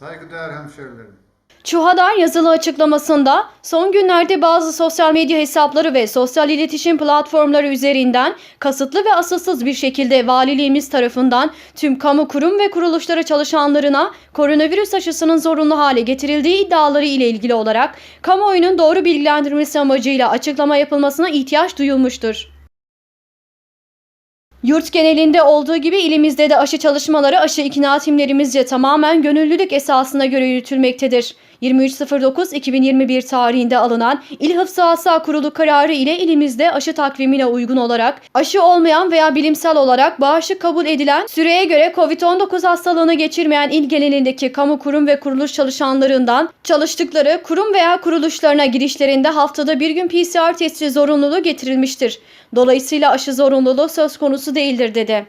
Saygıdeğer hemşerilerim. Çuhadar yazılı açıklamasında son günlerde bazı sosyal medya hesapları ve sosyal iletişim platformları üzerinden kasıtlı ve asılsız bir şekilde valiliğimiz tarafından tüm kamu kurum ve kuruluşları çalışanlarına koronavirüs aşısının zorunlu hale getirildiği iddiaları ile ilgili olarak kamuoyunun doğru bilgilendirmesi amacıyla açıklama yapılmasına ihtiyaç duyulmuştur. Yurt genelinde olduğu gibi ilimizde de aşı çalışmaları aşı ikna timlerimizce tamamen gönüllülük esasına göre yürütülmektedir. 23.09.2021 tarihinde alınan İl Hıfzı Kurulu kararı ile ilimizde aşı takvimine uygun olarak aşı olmayan veya bilimsel olarak bağışık kabul edilen süreye göre COVID-19 hastalığını geçirmeyen il genelindeki kamu kurum ve kuruluş çalışanlarından çalıştıkları kurum veya kuruluşlarına girişlerinde haftada bir gün PCR testi zorunluluğu getirilmiştir. Dolayısıyla aşı zorunluluğu söz konusu değildir dedi.